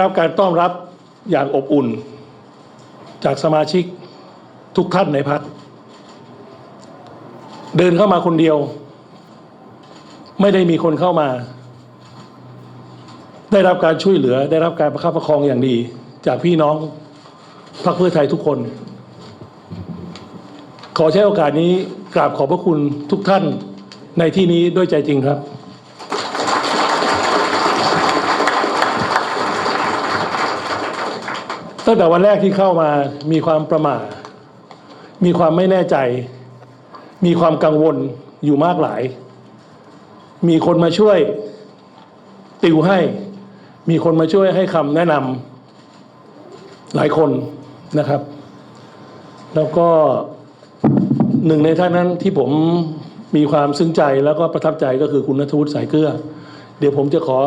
รับการต้อนรับอย่างอบอุ่น จากสมาชิกทุกท่านในพักเดินเข้ามาคนเดียว ไม่ได้มีคนเข้ามา ได้รับการช่วยเหลือ ได้รับการประคับประคองอย่างดี จากพี่น้องพรรคเพื่อไทยทุกคน ขอใช้โอกาสนี้กราบขอบพระคุณทุกท่านในที่นี้ด้วยใจจริงครับ ตั้งแต่วันแรกที่เข้ามามีความประหม่ามีความไม่แน่ใจ มีความกังวลอยู่มากหลาย มีคนมาช่วยติวให้ มีคนมาช่วยให้คำแนะนำหลายคนนะครับ แล้วก็หนึ่งในท่านนั้นที่ผมมีความซึ้งใจแล้วก็ประทับใจก็คือคุณนัทวุฒิสายเกลือ เดี๋ยวผมจะขอ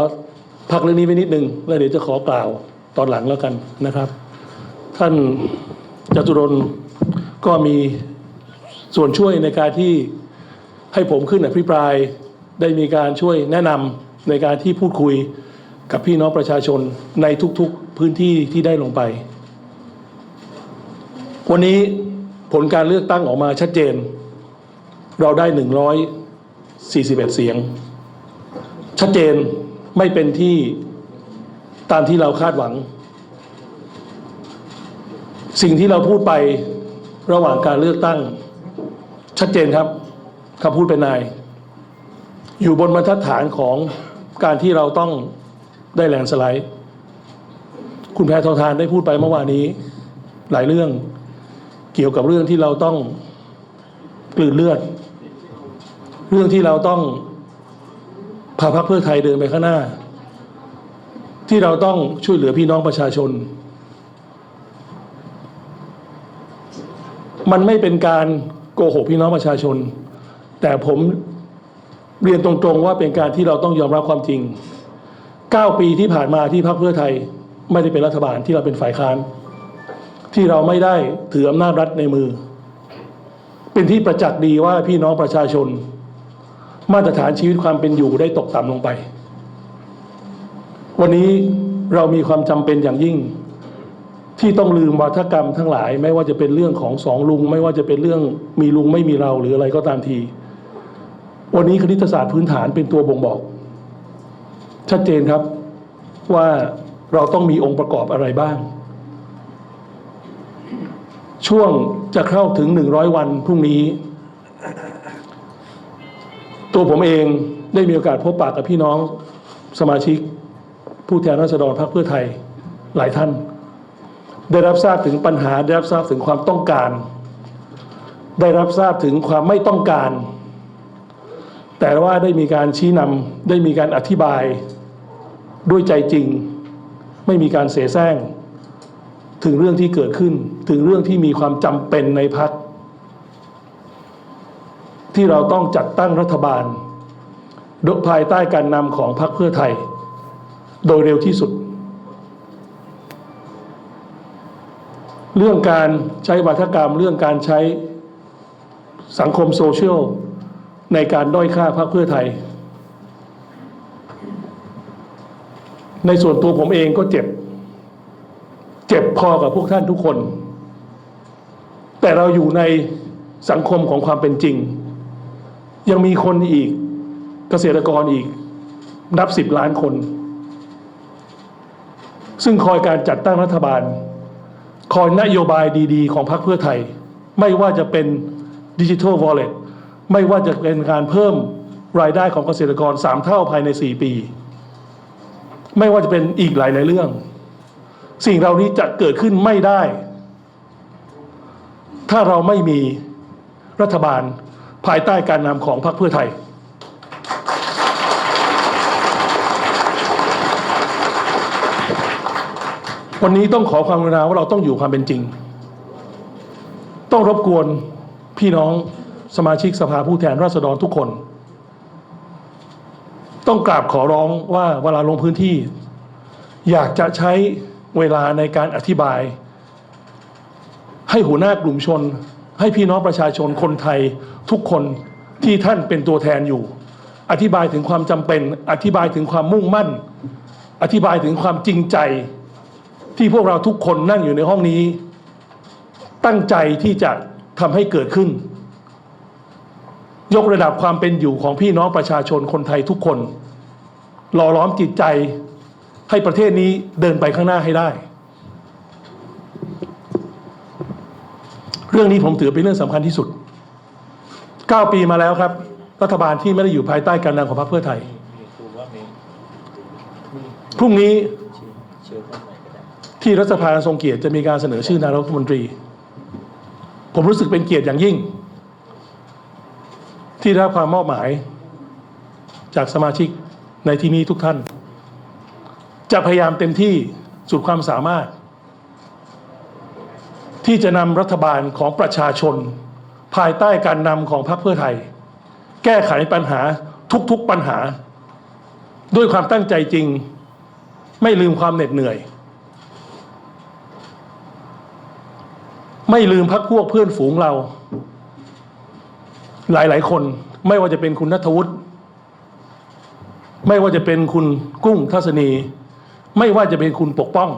พักเรื่องนี้ไว้นิดนึง แล้วเดี๋ยวจะขอกล่าวตอนหลังแล้วกันนะครับ ท่านจตุรนก็มีส่วนช่วยในการที่ให้ผมขึ้นอภิปราย ได้มีการช่วยแนะนำในการที่พูดคุยกับพี่น้องประชาชนในทุกๆพื้นที่ที่ได้ลงไป วันนี้ผลการเลือกตั้งออกมาชัดเจน เราได้ 141 เสียง ชัดเจนไม่เป็นที่ตามที่เราคาดหวัง สิ่งที่เราพูดไประหว่างการเลือกตั้ง ชัดเจนครับคำพูดเป็นนาย อยู่บนบรรทัดฐานของการที่เราต้องได้แลนด์สไลด์ คุณแพทองทานได้พูดไปเมื่อวานนี้ หลายเรื่องเกี่ยวกับเรื่องที่เราต้องกลืนเลือด เรื่องที่เราต้องพาพรรคเพื่อไทยเดินไปข้างหน้า ที่เราต้องช่วยเหลือพี่น้องประชาชน มันไม่เป็นการโกหกพี่น้องประชาชน แต่ผมเรียนตรงๆว่าเป็นการที่เราต้องยอมรับความจริง 9 ปีที่ผ่านมาที่พรรคเพื่อไทยไม่ได้เป็นรัฐบาลที่เราเป็นฝ่ายค้าน ที่เราไม่ได้ถืออำนาจรัฐในมือ เป็นที่ประจักษ์ดีว่าพี่น้องประชาชน มาตรฐานชีวิตความเป็นอยู่ได้ตกต่ำลงไป วันนี้เรามีความจำเป็นอย่างยิ่ง ที่ต้องลืมวาทกรรมทั้งหลาย ไม่ว่าจะเป็นเรื่องของสองลุง ไม่ว่าจะเป็นเรื่องมีลุงไม่มีเราหรืออะไรก็ตามที วันนี้คณิตศาสตร์พื้นฐานเป็นตัวบ่งบอก ชัดเจนครับว่าเราต้องมีองค์ประกอบอะไรบ้าง ช่วงจะเข้าถึงหนึ่งร้อยวันพรุ่งนี้ ตัวผมเองได้มีโอกาสพบปะกับพี่น้องสมาชิก ผู้แทนราษฎรพรรคเพื่อไทยหลายท่าน ได้รับทราบถึงปัญหา ได้รับทราบถึงความต้องการ ได้รับทราบถึงความไม่ต้องการ แต่ว่าได้มีการชี้นำได้มีการอธิบายด้วยใจจริง ไม่มีการเสแสร้ง ถึงเรื่องที่เกิดขึ้น ถึงเรื่องที่มีความจำเป็นในพักที่เราต้องจัดตั้งรัฐบาลดยภายใต้การนำของพรรคเพื่อไทย โดยเร็วที่สุด เรื่องการใช้วัฒกรรม เรื่องการใช้สังคมโซเชียลในการด้อยค่าพรรคเพื่อไทย ในส่วนตัวผมเองก็เจ็บ เจ็บพอกับพวกท่านทุกคน แต่เราอยู่ในสังคมของความเป็นจริง ยังมีคนอีกเกษตรกรอีก นับสิบล้านคน ซึ่งคอยการจัดตั้งรัฐบาล คอยนโยบายดีๆ ของพรรคเพื่อไทย ไม่ว่าจะเป็นดิจิทัลวอลเล็ตไม่ว่าจะเป็นการเพิ่มรายได้ของเกษตรกรสามเท่าภายในสี่ปี ไม่ว่าจะเป็นอีกหลายๆเรื่อง สิ่งเหล่านี้จะเกิดขึ้นไม่ได้ ถ้าเราไม่มีรัฐบาลภายใต้การนำของพรรคเพื่อไทย วันนี้ต้องขอความกรุณาว่าเราต้องอยู่ความเป็นจริง ต้องรบกวนพี่น้องสมาชิกสภาผู้แทนราษฎรทุกคน ต้องกราบขอร้องว่าเวลาลงพื้นที่ อยากจะใช้เวลาในการอธิบาย ให้หัวหน้ากลุ่มชน ให้พี่น้องประชาชนคนไทยทุกคนที่ท่านเป็นตัวแทนอยู่ อธิบายถึงความจำเป็น อธิบายถึงความมุ่งมั่น อธิบายถึงความจริงใจ ที่พวกเราทุกคนนั่งอยู่ในห้องนี้ ตั้งใจที่จะทำให้เกิดขึ้น ยกระดับความเป็นอยู่ของพี่น้องประชาชนคนไทยทุกคน หล่อล้อมจิตใจให้ประเทศนี้เดินไปข้างหน้าให้ได้ เรื่องนี้ผมถือเป็นเรื่องสำคัญที่สุด 9 ปีมาแล้วครับ รัฐบาลที่ไม่ได้อยู่ภายใต้การนำของพรรคเพื่อไทยพรุ่งนี้ ที่รัฐสภาทรงเกียรติจะมีการเสนอชื่อนายกรัฐมนตรี ผมรู้สึกเป็นเกียรติอย่างยิ่ง ที่ได้รับความมอบหมาย จากสมาชิกในที่นี้ทุกท่าน จะพยายามเต็มที่สุดความสามารถ ที่จะนำรัฐบาลของประชาชน ภายใต้การนำของพรรคเพื่อไทย แก้ไขปัญหาทุกๆปัญหา ด้วยความตั้งใจจริง ไม่ลืมความเหน็ดเหนื่อย ไม่ลืมพักพวกเพื่อนฝูงเรา หลาย ๆ คน ไม่ว่าจะเป็นคุณนัทวุฒิไม่ว่าจะเป็นคุณกุ้งทัศนี ไม่ว่าจะเป็นคุณปกป้อง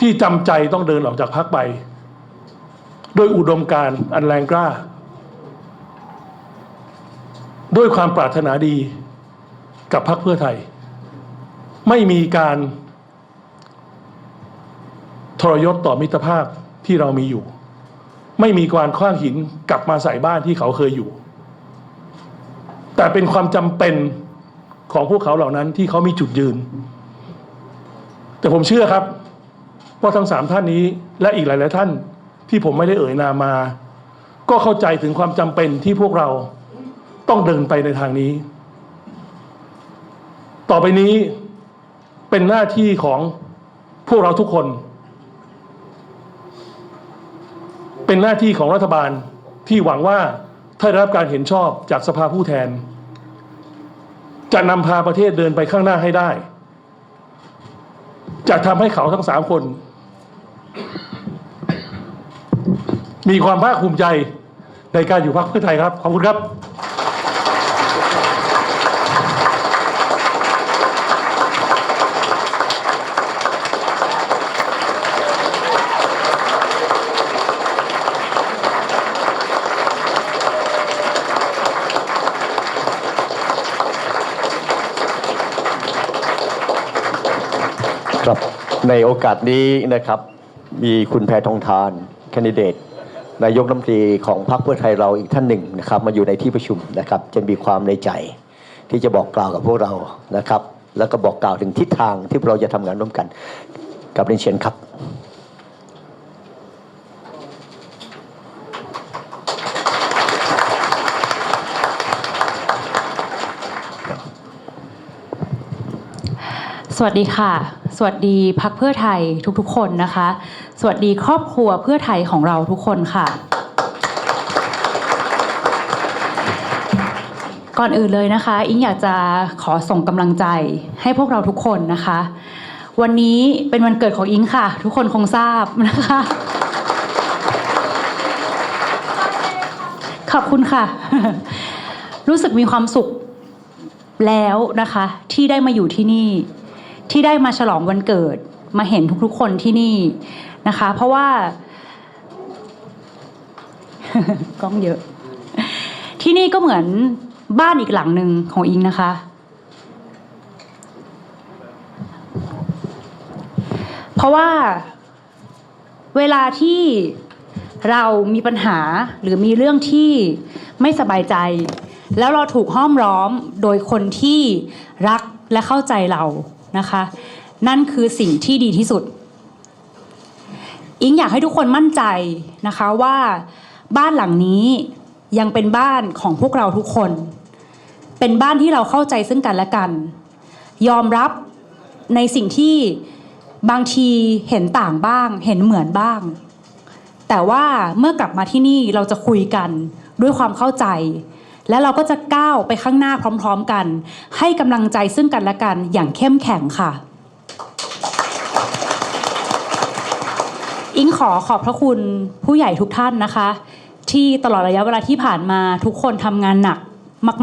ที่จำใจต้องเดินออกจากพักไปโดยอุดมการณ์อันแรงกล้า ด้วยความปรารถนาดีกับพรรคเพื่อไทย ไม่มีการทรยศต่อมิตรภาพ ที่เรามีอยู่ ไม่มีการคว้างหินกลับมาใส่บ้านที่เขาเคยอยู่ แต่เป็นความจำเป็นของพวกเขาเหล่านั้นที่เขามีจุดยืน แต่ผมเชื่อครับว่าทั้งสามท่านนี้และอีกหลายๆท่านที่ผมไม่ได้เอ่ยนามมา ก็เข้าใจถึงความจำเป็นที่พวกเราต้องเดินไปในทางนี้ ต่อไปนี้เป็นหน้าที่ของพวกเราทุกคน เป็นหน้าที่ของรัฐบาลที่หวังว่าถ้าได้รับการเห็นชอบจากสภาผู้แทน จะนำพาประเทศเดินไปข้างหน้าให้ได้ จะทำให้เขาทั้งสามคน มีความภาคภูมิใจในการอยู่พรรคเพื่อไทยครับ ขอบคุณครับ ครับในโอกาสนี้นะครับมีคุณแพทองทานแคนดิเดตนายกรัฐมนตรีของพรรคเพื่อไทยเราอีกท่านหนึ่งนะครับมาอยู่ในที่ประชุมนะครับจะมีความในใจที่จะบอกกล่าวกับพวกเรานะครับ แล้วก็บอกกล่าวถึงทิศทางที่เราจะทำงานร่วมกันกับเรียนเชิญครับสวัสดีค่ะ สวัสดีพักเพื่อไทยทุกๆ คนนะคะ สวัสดีครอบครัวเพื่อไทยของเราทุกคนค่ะ ก่อนอื่นเลยนะคะ อิงอยากจะขอส่งกำลังใจให้พวกเราทุกคนนะคะ วันนี้เป็นวันเกิดของอิงค่ะ ทุกคนคงทราบนะคะ ขอบคุณค่ะ รู้สึกมีความสุขแล้วนะคะ ที่ได้มาอยู่ที่นี่ ที่ได้มาฉลองวันเกิดมาเห็นทุกๆคนที่นี่นะคะ เพราะว่า กล้องเยอะ ที่นี่ก็เหมือนบ้านอีกหลังหนึ่งของอิงนะคะ เพราะว่าเวลาที่เรามีปัญหาหรือมีเรื่องที่ไม่สบายใจ แล้วเราถูกห้อมล้อมโดยคนที่รักและเข้าใจเรา นะคะ นั่นคือสิ่งที่ดีที่สุด อิงอยากให้ทุกคนมั่นใจนะคะว่าบ้านหลังนี้ยังเป็นบ้านของพวกเราทุกคน เป็นบ้านที่เราเข้าใจซึ่งกันและกัน ยอมรับในสิ่งที่บางทีเห็นต่างบ้าง เห็นเหมือนบ้าง แต่ว่าเมื่อกลับมาที่นี่เราจะคุยกันด้วยความเข้าใจ และเราก็จะก้าวไปข้างหน้าพร้อมๆกัน ให้กำลังใจซึ่งกันและกันอย่างเข้มแข็งค่ะ อิงขอขอบพระคุณผู้ใหญ่ทุกท่านนะคะ ที่ตลอดระยะเวลาที่ผ่านมาทุกคนทำงานหนัก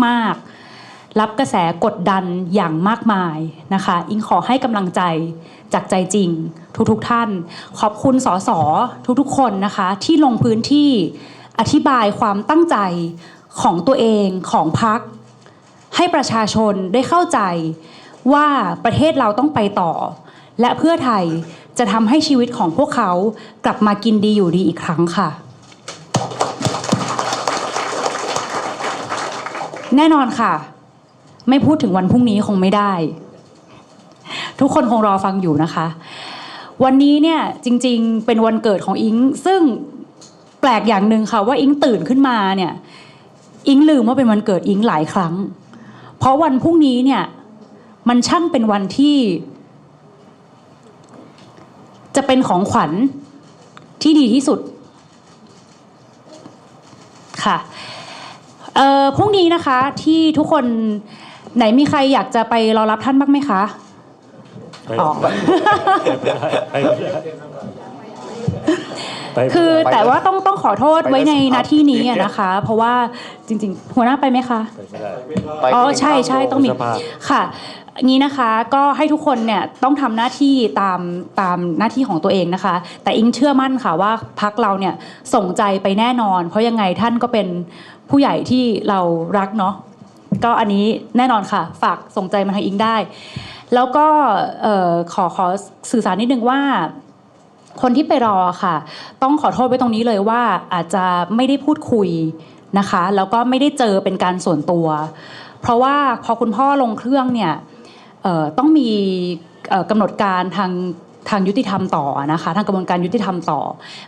มาก ๆ รับกระแสกดดันอย่างมากมายนะคะ อิงขอให้กำลังใจจากใจจริง ทุกๆทท่าน ขอบคุณสสทุกๆคนนะคะ ที่ลงพื้นที่อธิบายความตั้งใจ ของตัวเองของพัก ให้ประชาชนได้เข้าใจว่าประเทศเราต้องไปต่อ และเพื่อไทยจะทำให้ชีวิตของพวกเขากลับมากินดีอยู่ดีอีกครั้งค่ะ แน่นอนค่ะ ไม่พูดถึงวันพรุ่งนี้คงไม่ได้ ทุกคนคงรอฟังอยู่นะคะ วันนี้เนี่ยจริงๆเป็นวันเกิดของอิง ซึ่งแปลกอย่างหนึ่งค่ะว่าอิงตื่นขึ้นมาเนี่ย อิงลืมว่าเป็นวันเกิดอิงหลายครั้ง เพราะวันพรุ่งนี้เนี่ยมันช่างเป็นวันที่ จะเป็นของขวัญที่ดีที่สุด ค่ะเอ่อพรุ่งนี้นะคะที่ทุกคนไหนมีใครอยากจะไปรอรับท่านบ้างไหมคะไปอ๋อ ไปไปไปคือไปแต่ว่าต้องต้องขอโทษไปไว้ในแล้วสิครับหน้าที่นี้อะนะคะ เพราะว่าจริงๆ หัวหน้าไปไหมคะไม่ได้ ไปอ๋อที่ใช่ใช่ต้องมีสภาพ ค่ะงี้นะคะก็ให้ทุกคนเนี่ยต้องทำหน้าที่ตามตามหน้าที่ของตัวเองนะคะ แต่อิงเชื่อมั่นค่ะว่าพักเราเนี่ยส่งใจไปแน่นอน เพราะยังไงท่านก็เป็นผู้ใหญ่ที่เรารักเนาะก็อันนี้แน่นอนค่ะ ฝากส่งใจมาทางอิงได้ แล้วก็เอ่อขอขอสื่อสารนิดนึงว่า คนที่ไปรอค่ะ ต้องขอโทษไว้ตรงนี้เลยว่าอาจจะไม่ได้พูดคุยนะคะ แล้วก็ไม่ได้เจอเป็นการส่วนตัว เพราะว่าพอคุณพ่อลงเครื่องเนี่ยต้องมีกำหนดการทางทางยุติธรรมต่อนะคะทางกระบวนการยุติธรรมต่อ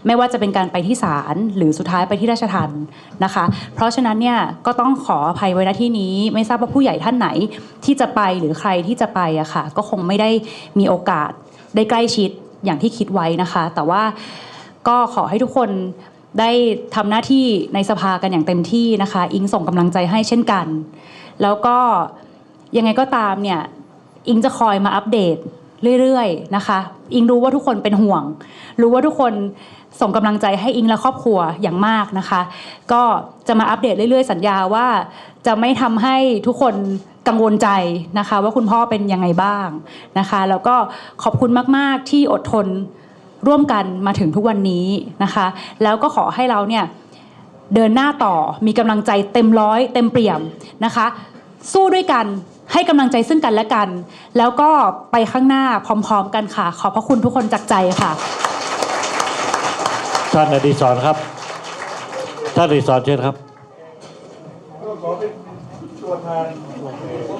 ไม่ว่าจะเป็นการไปที่ศาลหรือสุดท้ายไปที่ราชทัณฑ์นะคะ เพราะฉะนั้นเนี่ยก็ต้องขออภัยไว้ณที่นี้ ไม่ทราบว่าผู้ใหญ่ท่านไหนที่จะไปหรือใครที่จะไปอะค่ะก็คงไม่ได้มีโอกาสได้ใกล้ชิด อย่างที่คิดไว้นะคะ แต่ว่าก็ขอให้ทุกคนได้ทำหน้าที่ในสภากันอย่างเต็มที่นะคะ อิงส่งกำลังใจให้เช่นกัน แล้วก็ยังไงก็ตามเนี่ยอิงจะคอยมาอัปเดตเรื่อยๆนะคะ อิงรู้ว่าทุกคนเป็นห่วง รู้ว่าทุกคนส่งกำลังใจให้อิงและครอบครัวอย่างมากนะคะ ก็จะมาอัปเดตเรื่อยๆ สัญญาว่าจะไม่ทำให้ทุกคน กังวลใจนะคะว่าคุณพ่อเป็นยังไงบ้างนะคะ แล้วก็ขอบคุณมาก ๆ ที่อดทนร่วมกันมาถึงทุกวันนี้นะคะ แล้วก็ขอให้เราเนี่ยเดินหน้าต่อมีกำลังใจเต็มร้อยเต็มเปี่ยมนะคะ สู้ด้วยกันให้กำลังใจซึ่งกันและกัน แล้วก็ไปข้างหน้าพร้อม ๆ กันค่ะ ขอบพระคุณทุกคนจากใจค่ะท่านอดีศรครับท่านอดีศรเชิญครับก็ขอเป็นตัวแทนของ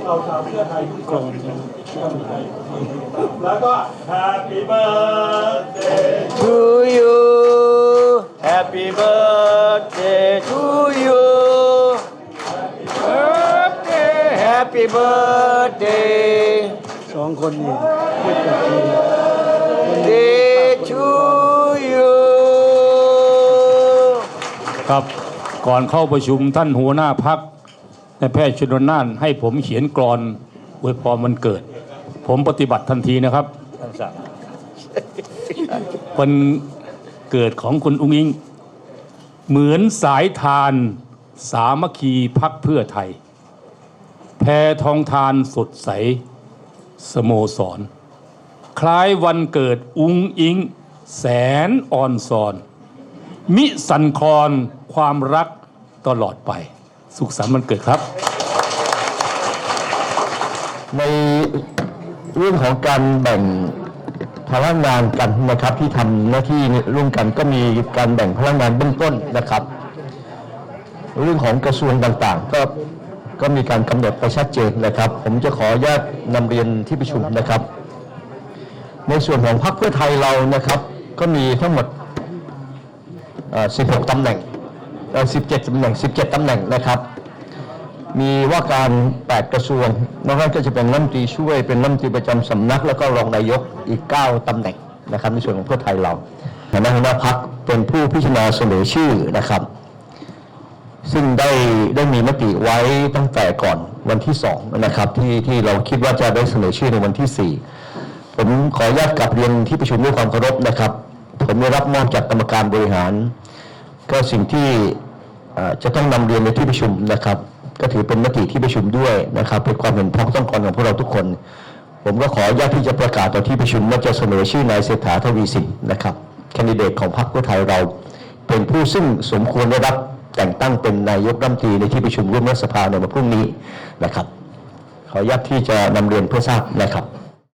เราชาวเพื่อไทยทุกคนแล้วก็ Happy birthday to you Happy birthday to you birthday Happy birthday สองคนนี่ day to you ครับก่อนเข้าประชุมท่านหัวหน้าพัก ในแพทย์ชนน่านให้ผมเขียนกรอนอวยพรมันเกิด ผมปฏิบัติทันทีนะครับวันเกิดของคุณอุ้งอิง เหมือนสายทานสามัคคีพักเพื่อไทย แพทองทานสดใส สโมสร คล้ายวันเกิดอุ้งอิง แสนอ่อนซอน มิสันคลอนความรักตลอดไป สุขสันต์วันเกิดครับ ในเรื่องของการแบ่งภาระงานกันนะครับที่ทำหน้าที่ร่วมกันก็มีการแบ่งพลังงานเบื้องต้นนะครับ เรื่องของกระทรวงต่างๆ ก็ก็มีการกำหนดไปชัดเจนนะครับ ผมจะขออนุญาตนำเรียนที่ประชุมนะครับ ในส่วนของพรรคเพื่อไทยเรานะครับ ก็มีทั้งหมด 16ตำแหน่ง 17ตำแหน่ง 17 ตำแหน่งนะครับ มีว่าการ 8 กระทรวงนอกนั้นก็จะเป็นรัฐมนตรีช่วยเป็นรัฐมนตรีประจำสำนัก แล้วก็รองนายกอีก 9ตำแหน่งนะครับในส่วนของเพื่อไทยเราคณะหัวหน้าพักเป็นผู้พิจารณาเสนอชื่อนะครับ ซึ่งได้ได้มีมติไว้ตั้งแต่ก่อนวันที่2นะครับที่ที่เราคิดว่าจะได้เสนอชื่อในวันที่ 4 ผมขออนุญาตกลับเรียนที่ประชุมด้วยความเคารพนะครับ ผมได้รับมอบจากกรรมการบริหาร ก็สิ่งที่จะต้องนำเรียนในที่ประชุมนะครับ ก็ถือเป็นมติที่ประชุมด้วยนะครับ เป็นความเห็นพ้องต้องกันของพวกเราทุกคน ผมก็ขออนุญาตที่จะประกาศต่อที่ประชุมว่าจะเสนอชื่อนายเศรษฐาทวีสินนะครับแคนดิเดตของพรรคเพื่อไทยเรา เป็นผู้ซึ่งสมควรได้รับแต่งตั้งเป็นนายกรัฐมนตรีในที่ประชุมร่วมรัฐสภาในวันพรุ่งนี้นะครับ ขออนุญาตที่จะนำเรียนเพื่อทราบนะครับ